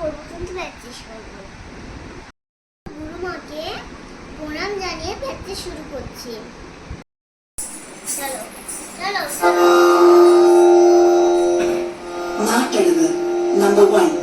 পর্যন্ত প্র্যাকটিস করব। প্রণাম জানিয়ে প্র্যাকটিস শুরু করছি। চলো চলো। চলো number one.